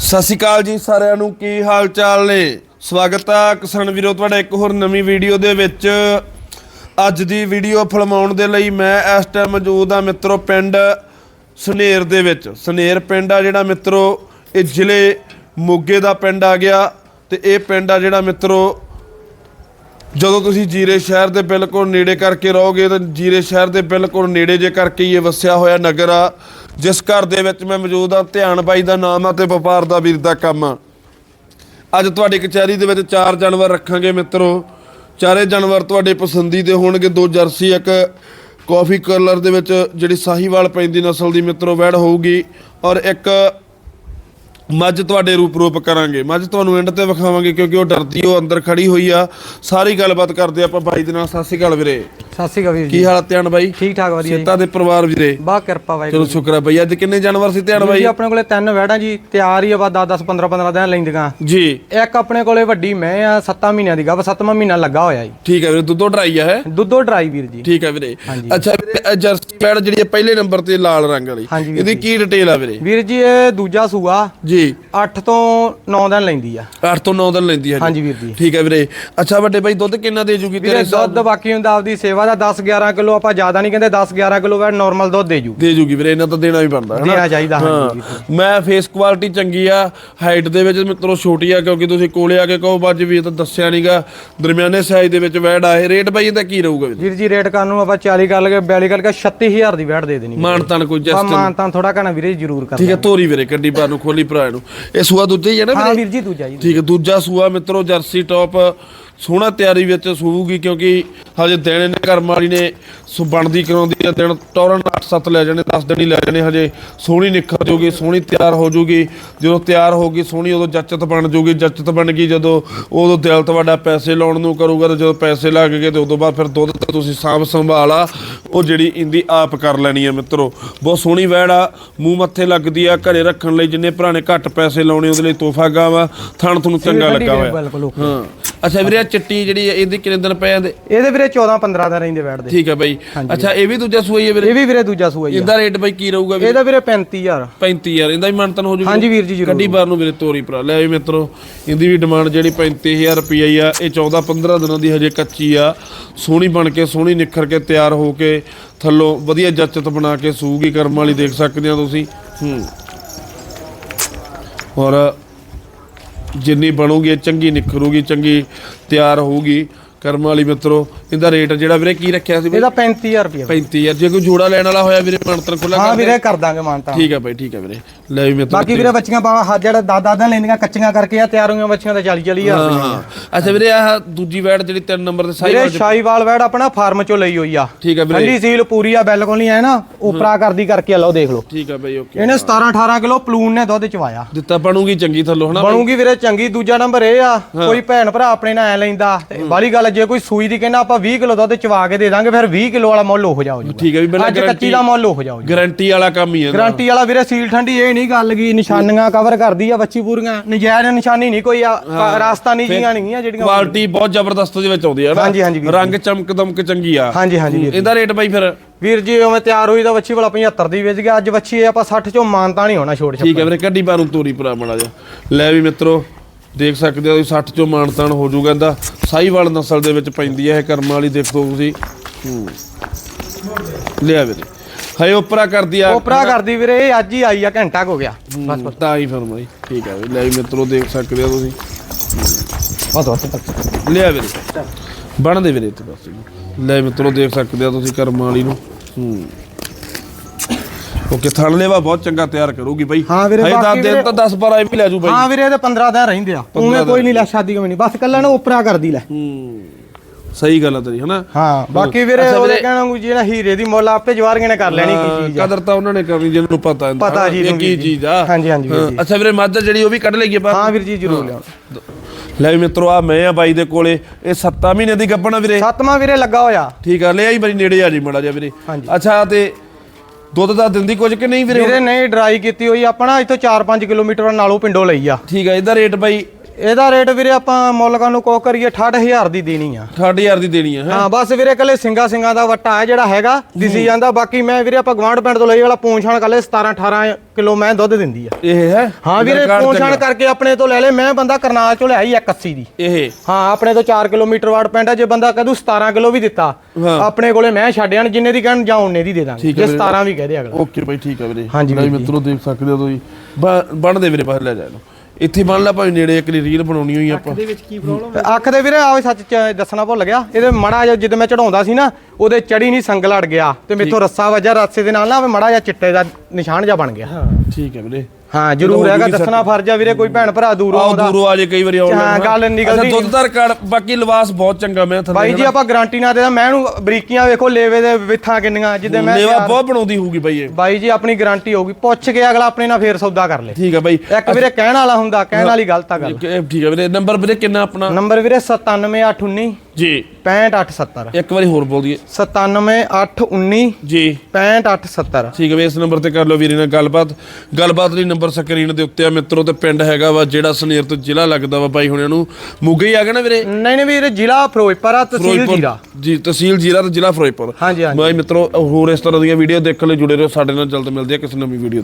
ਸਤਿ ਸ਼੍ਰੀ ਅਕਾਲ ਜੀ ਸਾਰਿਆਂ ਨੂੰ, ਕੀ ਹਾਲ ਚਾਲ ਨੇ? ਸਵਾਗਤ ਆ ਕਿਸਾਨ ਵੀਰੋ, ਤੁਹਾਡਾ ਇੱਕ ਹੋਰ ਨਵੀਂ ਵੀਡੀਓ ਦੇ ਵਿੱਚ। ਅੱਜ ਦੀ ਵੀਡੀਓ ਫਿਲਮਾਉਣ ਦੇ ਲਈ ਮੈਂ ਇਸ ਟਾਈਮ ਮੌਜੂਦ ਆ ਮਿੱਤਰੋ, ਪਿੰਡ ਸਨੇਰ ਦੇ ਵਿੱਚ। ਸਨੇਰ ਪਿੰਡ ਆ ਜਿਹੜਾ ਮਿੱਤਰੋ, ਇਹ ਜ਼ਿਲ੍ਹੇ ਮੋਗੇ ਦਾ ਪਿੰਡ ਆ ਗਿਆ ਤੇ ਇਹ ਪਿੰਡ ਆ ਜਿਹੜਾ ਮਿੱਤਰੋ ਜਦੋਂ ਤੁਸੀਂ ਜੀਰੇ ਸ਼ਹਿਰ ਦੇ ਬਿਲਕੁਲ ਨੇੜੇ ਕਰਕੇ ਰਹੋਗੇ, ਤਾਂ ਜੀਰੇ ਸ਼ਹਿਰ ਦੇ ਬਿਲਕੁਲ ਨੇੜੇ ਜੇ ਕਰਕੇ ਹੀ ਇਹ ਵਸਿਆ ਹੋਇਆ ਨਗਰ ਆ, ਜਿਸ ਘਰ ਦੇ ਵਿੱਚ ਮੈਂ ਮੌਜੂਦ ਆ ਧਿਆਨ ਬਾਈ ਦਾ ਨਾਮ ਆ ਤੇ ਵਪਾਰ ਦਾ ਵੀਰ ਦਾ ਕੰਮ ਆ। ਅੱਜ ਤੁਹਾਡੀ ਕਚਹਿਰੀ ਦੇ ਵਿੱਚ ਚਾਰ ਜਾਨਵਰ ਰੱਖਾਂਗੇ ਮਿੱਤਰੋ। ਚਾਰੇ ਜਾਨਵਰ ਤੁਹਾਡੇ ਪਸੰਦੀਦੇ ਹੋਣਗੇ, ਦੋ ਜਰਸੀ, ਇੱਕ ਕਾਫੀ ਕਲਰ ਦੇ ਵਿੱਚ ਜਿਹੜੀ ਸਾਹੀਵਾਲ ਪੈਂਦੀ ਨਸਲ ਦੀ ਮਿੱਤਰੋ ਵੈੜ ਹੋਊਗੀ ਔਰ ਇੱਕ ਮੱਝ ਤੁਹਾਡੇ ਰੂਪ ਰੂਪ ਕਰਾਂਗੇ। ਮੱਝ ਤੁਹਾਨੂੰ ਐਂਡ ਤੇ ਵਿਖਾਵਾਂਗੇ ਕਿਉਂਕਿ ਉਹ ਡਰਦੀ ਉਹ ਅੰਦਰ ਖੜੀ ਹੋਈ ਆ। ਸਾਰੀ ਗੱਲਬਾਤ ਕਰਦੇ ਆਪਾਂ ਬਾਈ ਦੇ ਨਾਲ। ਸਤਿ ਸ਼੍ਰੀ ਅਕਾਲ ਵੀਰੇ। ਸਤਿ ਸ਼੍ਰੀ ਅਕਾਲ ਵੀਰ ਜੀ। ਕੀ ਹਾਲ ਧਿਆਨ ਬਾਈ? ਠੀਕ ਠਾਕ ਵਧੀਆ ਜੀ। ਸੇਤਾ ਦੇ ਪਰਿਵਾਰ ਵੀਰੇ। ਬਾ ਕਿਰਪਾ ਵਾਹਿਗੁਰੂ ਚਲੋ ਸ਼ੁਕਰ ਹੈ ਬਾਈ। ਅੱਜ ਕਿੰਨੇ ਜਾਨਵਰ ਸੀ ਧਿਆਨ ਜੀ ਬਾਈ? ਆਪਣੇ ਕੋਲੇ ਤਿੰਨ ਵੈੜਾਂ ਜੀ। ਤਿਆਰ ਹੀ ਆ ਬਾ 10 10 15 15 ਦਿਨ ਲੈਂਦੀਆਂ। ਜੀ। ਇੱਕ ਆਪਣੇ ਕੋਲੇ ਵੱਡੀ ਮੈਂ ਆ 7 ਮਹੀਨਿਆਂ ਦੀ ਗੱਭ 7ਵਾਂ ਮਹੀਨਾ ਲੱਗਾ ਹੋਇਆ ਜੀ। ਠੀਕ ਹੈ ਵੀਰੇ ਦੁੱਧੋ ਡਰਾਈ ਆ ਹੈ? ਦੁੱਧੋ ਡਰਾਈ ਵੀਰ ਜੀ। ਠੀਕ ਹੈ ਵੀਰੇ। ਅੱਛਾ ਵੀਰੇ ਜਰਸੀ ਪੈੜ ਜਿਹੜੀ ਪਹਿਲੇ ਨੰਬਰ ਤੇ ਲਾਲ ਰੰਗ ਵਾਲੀ। ਇਹਦੀ ਕੀ ਡਿਟੇਲ ਆ ਵੀਰੇ? ਵੀਰ ਜੀ ਇਹ ਦੂਜਾ ਸੂਆ। ਜੀ। 8 ਤੋਂ 9 ਦਿਨ ਲੈਂਦੀ ਆ। 8 ਤੋਂ 9 ਦਿਨ ਲੈਂਦੀ ਹੈ ਜੀ। ਹਾਂਜੀ ਵੀਰ ਜੀ। ਠੀਕ ਹੈ ਵੀਰੇ। ਅੱਛਾ ਵੱਡੇ ਬਾਈ ਦੁੱਧ ਕਿੰਨਾ ਦੇ ਜੂਗੀ ਵੀਰੇ ਤੇਰੇ ਦੁੱਧ ਬਾਕੀ ਹੁੰਦਾ ਆਪਦੀ ਸੇਵਾ ਦਾ 10 11 ਕਿਲੋ ਆਪਾਂ ਜ਼ਿਆਦਾ ਨਹੀਂ ਕਹਿੰਦੇ 10 11 ਕਿਲੋ ਵੈੜ ਨਾਰਮਲ ਦੁੱਧ ਦੇ ਜੂ। ਦੇ ਜੂਗੀ ਵੀਰੇ ਇਹਨਾਂ ਤਾਂ ਦੇਣਾ ਵੀ ਬਣਦਾ ਹੈ ਦੇਣਾ ਚਾਹੀਦਾ ਹਾਂਜੀ ਹਾਂ। ਮੈਂ ਫੇਸ ਕੁਆਲਿਟੀ ਚੰਗੀ ਆ ਹਾਈਟ ਦੇ ਵਿੱਚ ਮਿੱਤਰੋ ਛੋਟੀ ਆ ਕਿਉਂਕਿ ਤੁਸੀਂ ਕੋਲੇ ਆ ਕੇ ਕਹੋ ਬੱਜ ਵੀ ਇਹ ਤਾਂ ਦੱਸਿਆ ਨਹੀਂਗਾ ਦਰਮਿਆਨੇ ਸਾਈਜ਼ ਦੇ ਵਿੱਚ ਵੈੜ ਆ ਇਹ। ਰੇਟ ਬਾਈ ਇਹਦਾ ਕੀ ਰਹੂਗਾ ਵੀਰੇ? ਵੀਰ ਜੀ ਰੇਟ ਕਰਨ ਨੂੰ ਆਪਾਂ 40 ਕਰ ਲਗੇ 42 ਕਰਕੇ 36000 ਦੀ ਵੈੜ ਦੇ ਦੇਣੀ ਮਾਨ ਤਾਨ ਕੋਈ ਜਸਟ ਮਾਨ ਤਾਂ ਥੋੜਾ ਘਣਾ ਵੀਰੇ ਜ਼ਰੂਰ ਕਰ ਠੀਕ ਹੈ ਤੋਰੀ ਵੀਰੇ ਗੱਡੀ ਬਾਹਰ ਨੂੰ ਖੋਲੀ ਭਰਾ ਨੂੰ ਇਹ ਸੂਆ ਦੂਜਾ ਹੀ ਹੈ ਨਾ ਹਾਂ ਵੀਰੇ? ਵੀਰ ਜੀ ਦੂਜਾ ਜੀ ਠੀਕ ਹੈ ਦੂਜਾ ਸੂਆ ਮਿੱਤਰੋ ਜਰਸੀ ਟੌਪ। ਸੋਹਣਾ ਤਿਆਰੀ ਵਿੱਚ ਸੂਊਗੀ ਕਿਉਂਕਿ ਹਜੇ ਦਿਨ ਇਹਨੇ ਘਰ ਵਾਲੀ ਨੇ ਸੁ ਬਣਦੀ ਕਰਾਉਂਦੀ ਆ ਦਿਨ ਟੌਰਨ 8-7 ਲੈ ਜਾਣੇ 10 ਦਿਨ ਹੀ ਲੈ ਜਾਣੇ ਹਜੇ ਸੋਹਣੀ ਨਿਖਰ ਜੂਗੀ ਸੋਹਣੀ ਤਿਆਰ ਹੋ ਜੂਗੀ। ਜਦੋਂ ਤਿਆਰ ਹੋ ਗਈ ਸੋਹਣੀ ਉਦੋਂ ਜੱਚਤ ਬਣ ਜੂਗੀ ਜੱਚਤ ਬਣ ਗਈ ਜਦੋਂ ਉਦੋਂ ਦਿਲ ਤੁਹਾਡਾ ਪੈਸੇ ਲਾਉਣ ਨੂੰ ਕਰੂਗਾ ਤੇ ਜਦੋਂ ਪੈਸੇ ਲੱਗ ਗਏ ਤੇ ਉਦੋਂ ਬਾਅਦ ਫਿਰ ਦੁੱਧ ਤੇ ਤੁਸੀਂ ਸਾਂਭ ਸੰਭਾਲ ਆ। ਉਹ ਜਿਹੜੀ ਇੰਦੀ ਆਪ ਕਰ ਲੈਣੀ ਆ ਮਿੱਤਰੋ। ਬਹੁਤ ਸੋਹਣੀ ਵੈੜ ਆ ਮੂੰਹ ਮੱਥੇ ਲੱਗਦੀ ਆ ਘਰੇ ਰੱਖਣ ਲਈ ਜਿੰਨੇ ਭਰਾ ਨੇ ਘੱਟ ਪੈਸੇ ਲਾਉਣੇ ਉਹਦੇ ਲਈ ਤੋਹਫਾ ਗਾ ਵਾ ਥਣ ਤੁਹਾਨੂੰ ਚੰਗਾ ਲੱਗਾ ਹੋਇਆ। ਹਾਂ। ਅੱਛਾ ਵੀਰੇ ਆਹ ਚਿੱਟੀ ਜਿਹੜੀ ਇਹਦੇ ਕਿੰਨੇ ਦਿਨ ਪਏ ਜਾਂਦੇ ਇਹਦੇ? ਵੀਰੇ 14 15 ਦਿਨ ਰਹਿੰਦੇ ਬੈਠਦੇ ਠੀਕ ਹੈ ਬਾਈ। ਅੱਛਾ ਇਹ ਵੀ ਦੂਜਾ ਸੂਈ ਹੈ ਵੀਰੇ? ਇਹ ਵੀ ਵੀਰੇ ਦੂਜਾ ਸੂਆ ਹੀ ਆ। ਇਹਦਾ ਰੇਟ ਬਾਈ ਕੀ ਰਹੂਗਾ ਵੀਰੇ? ਇਹਦਾ ਵੀਰੇ 35000 35000 ਇਹਦਾ ਵੀ ਮੰਨਤਨ ਹੋ ਜੂਗਾ ਹਾਂਜੀ ਵੀਰ ਜੀ ਜ਼ਰੂਰ। ਕੱਢੀ ਬਾਰ ਨੂੰ ਵੀਰੇ ਤੋਰੀ ਭਰਾ। ਲੈ ਵੀ ਮਿੱਤਰੋ ਇਹਦੀ ਵੀ ਡਿਮਾਂਡ ਜਿਹੜੀ 35000 ਰੁਪਈਆ ਹੀ ਆ। ਇਹ 14 15 ਦਿਨਾਂ ਦੀ ਹਜੇ ਕੱਚੀ ਆ। ਸੋਹਣੀ ਬਣ ਕੇ ਸੋਹਣੀ ਨਿਖਰ ਕੇ ਤਿਆਰ ਹੋ ਕੇ ਥੱਲੋਂ ਵਧੀਆ ਜੱਚਤ ਬਣਾ ਕੇ ਸੂਗੀ ਕਰਮ ਵਾਲੀ ਦੇਖ ਸਕਦੇ ਆ ਤੁਸੀਂ। ਹੂੰ। ਔਰ ਜਿੰਨੀ ਬਣੂਗੀ ਚੰਗੀ ਨਿਖਰੂਗੀ ਚੰਗੀ ਤਿਆਰ ਹੋਊਗੀ। ਕਰਮ ਵਾਲੀ ਮਿੱਤਰੋ ਇਹਦਾ ਰੇਟ ਜਿਹੜਾ ਵੀਰੇ ਕੀ ਰੱਖਿਆ ਸੀ ਵੀਰੇ? ਇਹਦਾ 35000 ਰੁਪਏ 35000 ਜੇ ਕੋਈ ਜੋੜਾ ਲੈਣ ਵਾਲਾ ਹੋਇਆ ਵੀਰੇ ਮੰਤਰ ਖੁੱਲਾ ਹਾਂ ਵੀਰੇ ਕਰ ਦਾਂਗੇ ਮਾਨਤਾ ਠੀਕ ਹੈ ਬਾਈ ਠੀਕ ਹੈ ਵੀਰੇ। ਲੈ ਵੀ ਮਿੱਤਰੋ ਬਾਕੀ ਵੀਰੇ ਬੱਚੀਆਂ ਪਾਵਾ ਹੱਥ ਜਿਹੜਾ ਦਾਦਾ ਦਾ ਲੈਂਦੀਆਂ ਕੱਚੀਆਂ ਕਰਕੇ ਆ ਤਿਆਰ ਹੋਈਆਂ ਬੱਚੀਆਂ ਦਾ 40 40000 ਹਾਂ ਰੁਪਏ ਹਾਂ। ਅੱਛਾ ਵੀਰੇ ਆਹ ਦੂਜੀ ਵੈਟ ਜਿਹੜੀ ਤਿੰਨ ਨੰਬਰ ਤੇ ਸਾਈ ਵੀਰੇ ਸ਼ਾਹੀਵਾਲ ਵੈੜ ਆਪਣਾ ਫਾਰਮ ਚੋਂ ਲਈ ਹੋਈ ਆ। ਠੀਕ ਹੈ ਵੀਰੇ। ਠੰਡੀ ਸੀਲ ਪੂਰੀ ਆ ਬਿਲਕੁਲ ਨਹੀਂ ਹੈ ਨਾ ਉਪਰਾ ਕਰਦੀ ਕਰਕੇ ਆ ਲਓ ਦੇਖ ਲਓ। ਠੀਕ ਹੈ ਬਾਈ ਓਕੇ। ਇਹਨੇ 17 18 ਕਿਲੋ ਪਲੂਨ ਨੇ ਦੁੱਧ ਚਵਾਇਆ। ਦਿੱਤਾ ਬਣੂਗੀ ਚੰਗੀ ਥੱਲੋਂ ਹਨਾ ਬਣੂਗੀ ਵੀਰੇ ਚੰਗੀ। ਦੂਜਾ ਨੰਬਰ ਇਹ ਆ ਕੋਈ ਭੈਣ ਭਰਾ ਆਪਣੇ ਨਾਲ ਐ ਲੈਂਦਾ ਤੇ ਬਾਲੀ ਗੱਲ ਜੇ ਕੋਈ ਸੂਈ ਦੀ ਕਹਿੰਦਾ ਆਪਾਂ 20 ਕਿਲੋ ਦੁੱਧ ਚਵਾ ਕੇ ਦੇ ਦਾਂਗੇ ਫਿਰ 20 ਕਿਲੋ ਵਾਲਾ ਮੁੱਲ ਹੋ ਜਾਓ ਜੀ। ਠੀਕ ਹੈ ਵੀ ਬਿਨਾਂ ਅੱਜ ਕੱਚੀ ਦਾ ਮੁੱਲ ਹੋ ਜਾਓ ਜੀ। ਗਾਰੰਟੀ ਵਾਲਾ ਕੰਮ ਹੀ ਹੈ। ਗਾਰੰਟੀ ਵਾਲਾ ਵੀਰੇ ਸੀਲ ਠੰਡੀ ਇਹ ਨਹੀਂ ਗੱਲ ਗਈ ਨਿਸ਼ਾਨੀਆਂ ਕਵਰ ਕਰਦੀ ਆ ਬੱਚੀ ਪੂਰੀਆਂ। ਨਜਾਇਜ਼ ਨਿਸ਼ਾਨੀ ਨਹੀਂ ਕੋਈ ਆ ਰਾਸਤਾਨੀ ਜੀਆਂ ਨਹੀਂ ਆ ਜਿਹੜੀਆਂ ਕੁਆਲਿਟੀ ਬਹੁਤ ਜ਼ਬਰਦਸਤ ਦੇ ਵਿੱਚ ਆਉਂਦੀ ਹੈ ਨਾ। ਹਾਂਜੀ, ਹਾਂਜੀ ਰੰਗ ਚਮਕ ਦਮਕ ਚੰਗੀ ਆ। ਹਾਂਜੀ ਹਾਂਜੀ ਇਹਦਾ ਰੇਟ ਬਾਈ ਫਿਰ? ਵੀਰ ਜੀ ਉਵੇਂ ਤਿਆਰ ਹੋਈ ਤਾਂ ਬੱਚੀ ਵਾਲਾ 75 ਦੀ ਵੇਚ ਗਿਆ। ਅੱਜ ਬੱਚੀ ਇਹ ਆਪਾਂ 60 ਚੋਂ ਮਾਨਤਾ ਨਹੀਂ ਹੋਣਾ ਛੋੜ ਠੀਕ ਹੈ ਵੀਰੇ ਕੱਢੀ ਬਾਰੂ ਤੋਰੀ ਭਰਾ ਮੜਾ ਜਾ ਲੈ ਵੀ ਮਿੱਤਰੋ ਦੇਖ ਸਕਦੇ ਹੋ ਤੁਸੀਂ 60 ਚੋਂ ਮਾਨਤਾਨ ਹੋ ਜਾਊਗਾ ਇਹਦਾ। ਸਾਈਵਾਲ ਨਸਲ ਦੇ ਵਿੱਚ ਪੈਂਦੀ ਹੈ ਇਹ ਕਰਮ ਵਾਲੀ ਦੇਖੋ ਤੁਸੀਂ। ਹੂੰ। ਲਿਆ ਵੀਰੇ। ਹਾਏ ਉਪਰਾ ਕਰਦੀ ਆ। ਉਪਰਾ ਕਰਦੀ ਵੀਰੇ ਇਹ ਅੱਜ ਹੀ ਆਈ ਆ ਘੰਟਾ ਕੁ ਹੋ ਗਿਆ। ਬਸ ਬਸ। ਤਾਂ ਹੀ ਫਰਮਾਈ ਠੀਕ ਹੈ ਵੀ ਲੈ ਵੀ ਮਿੱਤਰੋ ਦੇਖ ਸਕਦੇ ਹੋ ਤੁਸੀਂ। ਬਸ ਬਸ ਲਿਆ ਵੀਰੇ। ਬਣ ਦੇ ਵੀਰੇ ਇੱਥੇ ਬਸ। ਲੈ ਮਿੱਤਰੋ ਦੇਖ ਸਕਦੇ ਹੋ ਤੁਸੀਂ ਕਰਮ ਵਾਲੀ ਨੂੰ। ਹੂੰ। ਓਕੇ ਥਣ ਲੇਵਾ ਬਹੁਤ ਚੰਗਾ ਤਿਆਰ ਕਰੂਗੀ ਬਾਈ। ਹਾਂ ਵੀਰੇ, ਹਜੇ ਬਾਕੀ ਦਸ ਦਿਨ ਤਾਂ 10 12 ਵੀ ਲੈ ਜੂ ਬਾਈ। ਹਾਂ ਵੀਰੇ ਇਹਦੇ 15 ਦਿਨ ਰਹਿੰਦੇ ਆ। ਉਵੇਂ ਕੋਈ ਨਹੀਂ ਲੈ ਸ਼ਾਦੀ ਕੋਈ ਨਹੀਂ ਬਸ ਕੱਲਾ ਨਾ ਉਪਰਾ ਕਰਦੀ ਲੈ। ਹੂੰ ਸਹੀ ਗੱਲ ਆ ਤੇਰੀ ਹਨਾ? ਹਾਂ ਬਾਕੀ ਵੀਰੇ ਉਹਦੇ ਕਹਿਣਾ ਨੂੰ ਜਿਹੜਾ ਹੀਰੇ ਦੀ ਮੁੱਲ ਆਪੇ ਜਵਾਰੀਆਂ ਨੇ ਕਰ ਲੈਣੀ ਕੀ ਚੀਜ਼ ਆ। ਕਦਰ ਤਾਂ ਉਹਨਾਂ ਨੇ ਕਰਨੀ ਜਿਹਨੂੰ ਪਤਾ ਹੁੰਦਾ। ਪਤਾ ਜੀ ਇਹ ਨੂੰ ਕੀ ਜੀ। ਚੀਜ਼ ਆ? ਹਾਂਜੀ, ਹਾਂਜੀ ਵੀਰ ਹਾਂ, ਜੀ। ਅੱਛਾ ਵੀਰੇ ਮੱਝ ਜਿਹੜੀ ਉਹ ਵੀ ਕੱਢ ਲਈਏ ਬਾਹਰ ਹਾਂ ਵੀਰ ਜੀ ਜ਼ਰੂਰ ਲਿਆਓ। ਲੈ ਵੀ ਮਿੱਤਰੋ ਆ ਮੈਂ ਆ ਬਾਈ ਦੇ ਕੋਲੇ। ਇਹ 7 ਮਹੀਨੇ ਦੀ ਗੱਭਣਾ ਵੀਰੇ। ਸੱਤਵਾਂ ਵੀਰੇ ਲੱਗਾ ਹੋਇਆ। ਠੀਕ ਆ ਲੈ ਆਈ ਬੜੀ ਨੇੜੇ ਆ ਜੀ ਮੜਾ ਜਾ ਵੀਰੇ। ਹਾਂਜੀ। ਅੱਛਾ ਤੇ ਦੁੱਧ ਦਾ ਦਿੰਦੀ ਕੁਝ ਕਿ ਨਹੀਂ ਵੀਰੇ? ਵੀਰੇ ਨਹੀਂ ਡਰਾਈ ਕੀਤੀ ਹੋਈ ਆਪਣਾ ਇੱਥੋਂ 4-5 ਕਿਲੋਮੀਟਰ ਨਾਲੋਂ ਪਿੰਡੋਂ ਲਈ ਆ। ਠੀਕ ਆ ਇਹਦਾ ਰੇਟ ਬਾਈ ਇਹਦਾ ਰੇਟ ਵੀਰੇ ਆਪਾਂ ਮੁੱਲਕਾਂ ਨੂੰ ਕੋ ਕਰੀਏ 68000 ਦੀ ਦੇਣੀ ਆ। 68000 ਦੀ ਦੇਣੀ ਹੈ? ਹੈਂ? ਬਸ ਵੀਰੇ ਕੱਲੇ ਸਿੰਗਾ ਸਿੰਗਾ ਦਾ ਵੱਟਾ ਹੈ ਜਿਹੜਾ ਹੈਗਾ ਦਿਸੀ ਜਾਂਦਾ। ਬਾਕੀ ਮੈਂ ਵੀਰੇ ਆਪਾਂ ਗਵਾਂਢ ਪਿੰਡ ਤੋਂ ਲਈ ਵਾਲਾ ਪੂੰਛਾਣ ਕੱਲੇ 17 18 ਕਿਲੋ ਮੈਂ ਦੁੱਧ ਦਿੰਦੀ ਆ। ਇਹ ਹੈ? ਹਾਂ ਵੀਰੇ ਪੂੰਛਾਣ। ਕਰਕੇ ਆਪਣੇ ਤੋਂ ਲੈ ਲੈ। ਮੈਂ ਬੰਦਾ ਕਰਨਾਲ ਚੋਂ ਲਿਆਈ 180 ਦੀ। ਇਹ? ਹਾਂ ਆਪਣੇ ਤੋਂ 4 ਕਿਲੋਮੀਟਰ ਵਾਟ ਪਿੰਡ ਆ ਜੇ ਬੰਦਾ ਕਹਦੂ 17 ਕਿਲੋ ਵੀ ਦਿੱਤਾ। ਆਪਣੇ ਕੋਲੇ ਮੈਂ ਛੱਡਿਆਣ ਜਿੰਨੇ ਦੀ ਕਹਿਣ ਜਾਂ ਉਹਨੇ ਦੀ ਦੇ ਦਾਂਗੇ। ਜੇ ਵੀਰੇ। 17 ਵੀ ਕਹਦੇ ਅਗਲਾ। ਓਕੇ ਬਾਈ ਠੀਕ ਹੈ ਵੀਰੇ। ਹਾਂਜੀ। ਮਿੱਤਰੋ ਦੇਖ ਸਕਦੇ ਹੋ। ਤੁਸੀਂ ਬਣਦੇ ਵੀਰੇ ਬਾਹਰ ਲੈ ਜਾ ਇਹਨੂੰ। ਇੱਥੇ ਬਣ ਲਾ ਭਾਵੇਂ ਨੇੜੇ ਇੱਕ ਰੀਲ ਬਣਾਉਣੀ ਹੋਈ ਆਪਾਂ। ਦੇ ਵਿੱਚ ਕੀ ਪ੍ਰੋਬਲਮ ਅੱਖ ਦੇ ਵੀਰੇ ਆਵੇ ਸੱਚ ਚ ਦੱਸਣਾ ਭੁੱਲ ਗਿਆ। ਇਹਦੇ ਮੜਾ ਜਿਹਾ ਜਦੋਂ ਮੈਂ ਚੜਾਉਂਦਾ ਸੀ ਨਾ ਉਹਦੇ ਚੜੀ ਨਹੀਂ ਸੰਗ ਲੜ ਗਿਆ। ਤੇ ਮੇਥੋਂ ਰੱਸਾ ਵੱਜਾ ਰੱਸੇ ਦੇ ਨਾਲ ਨਾ ਮੜਾ ਜਿਹਾ ਚਿੱਟੇ ਦਾ ਨਿਸ਼ਾਨ ਜਿਹਾ ਬਣ ਗਿਆ। ਠੀਕ ਹੈ ਵੀਰੇ। ਹਾਂ ਜ਼ਰੂਰ ਹੋ ਹੈਗਾ ਦੱਸਣਾ ਫਰਜ਼ ਆ ਵੀਰੇ ਕੋਈ ਭੈਣ ਭਰਾ ਦੂਰੋਂ ਆਓ ਆਉਂਦਾ। ਦੂਰੋਂ ਆ ਜੇ ਕਈ ਵਾਰੀ ਆਉਣ ਹਾਂ, ਗੱਲ ਨਿਕਲਦੀ ਅੱਛਾ, ਦੁੱਧ ਦਾ ਰਿਕਾਰਡ ਬਾਕੀ ਲਿਬਾਸ ਬਹੁਤ ਚੰਗਾ ਮੈਂ ਥੱਲੇ ਬਾਈ ਜੀ ਆਪਾਂ ਗਾਰੰਟੀ ਨਾ ਦੇਦਾ ਮੈਂ ਇਹਨੂੰ ਬਰੀਕੀਆਂ ਵੇਖੋ ਲੇਵੇ ਦੇ ਵਿਥਾਂ ਕਿੰਨੀਆਂ ਜਿੱਦੇ ਮੈਂ ਲੇਵਾ ਬਹੁਤ ਬਣਾਉਂਦੀ ਹੋਊਗੀ ਬਾਈ ਇਹ। ਬਾਈ ਜੀ ਆਪਣੀ ਗਾਰੰਟੀ ਹੋਊਗੀ। ਪੁੱਛ ਕੇ ਅਗਲਾ ਆਪਣੇ ਨਾਲ ਫੇਰ ਸੌਦਾ ਕਰ ਲੇ। ਠੀਕ ਹੈ ਬਾਈ। ਇੱਕ ਵੀਰੇ ਕਹਿਣ ਵਾਲਾ ਹੁੰਦਾ ਕਹਿਣ ਵਾਲੀ ਗਲਤ ਆ ਗੱਲ। ਇਹ ਠੀਕ ਹੈ ਵੀਰੇ ਨੰਬਰ ਵੀਰੇ ਕਿੰਨਾ ਆਪਣਾ? ਨੰਬਰ ਵੀਰੇ 97819 ਜੀ। 65870 ਇੱਕ ਵਾਰੀ ਹੋਰ ਬੋਲ ਦਈਏ। 97819 ਜੀ। 65870 ਠੀਕ ਹੈ ਵੀ ਇਸ ਨੰਬਰ ਤੇ ਕਰ ਲਓ ਵੀਰੇ ਨਾਲ ਗੱਲਬਾਤ। ਗੱਲਬਾਤ ਲਈ ਨੰਬਰ ਸਕਰੀਨ ਦੇ ਉੱਤੇ ਆ ਮਿੱਤਰੋ ਤੇ ਪਿੰਡ ਹੈਗਾ ਵਾ ਜਿਹੜਾ ਸਨੇਰ ਤੋਂ ਜ਼ਿਲ੍ਹਾ ਲੱਗਦਾ ਵਾ ਬਾਈ ਹੁਣਿਆਂ ਨੂੰ। ਮੁੱਗੇ ਹੀ ਆ ਗਏ ਨਾ ਵੀਰੇ? ਨਹੀਂ ਨਹੀਂ ਵੀਰੇ ਜ਼ਿਲ੍ਹਾ ਫਿਰੋਜ਼ਪੁਰ ਆ ਤਹਿਸੀਲ ਜੀਰਾ। ਜੀ ਤਹਿਸੀਲ ਜੀਰਾ ਤੇ ਜ਼ਿਲ੍ਹਾ ਫਿਰੋਜ਼ਪੁਰ। ਹਾਂਜੀ ਹਾਂਜੀ। ਬਾਈ ਮਿੱਤਰੋ ਹੋਰ ਇਸ ਤਰ੍ਹਾਂ ਦੀਆਂ ਵੀਡੀਓ ਦੇਖਣ ਲਈ ਜੁੜੇ ਰਹੋ। ਸਾਡੇ ਨਾਲ ਜਲਦ ਮਿਲਦੇ ਆ ਕਿਸੇ ਨਵੀਂ ਵੀਡੀਓ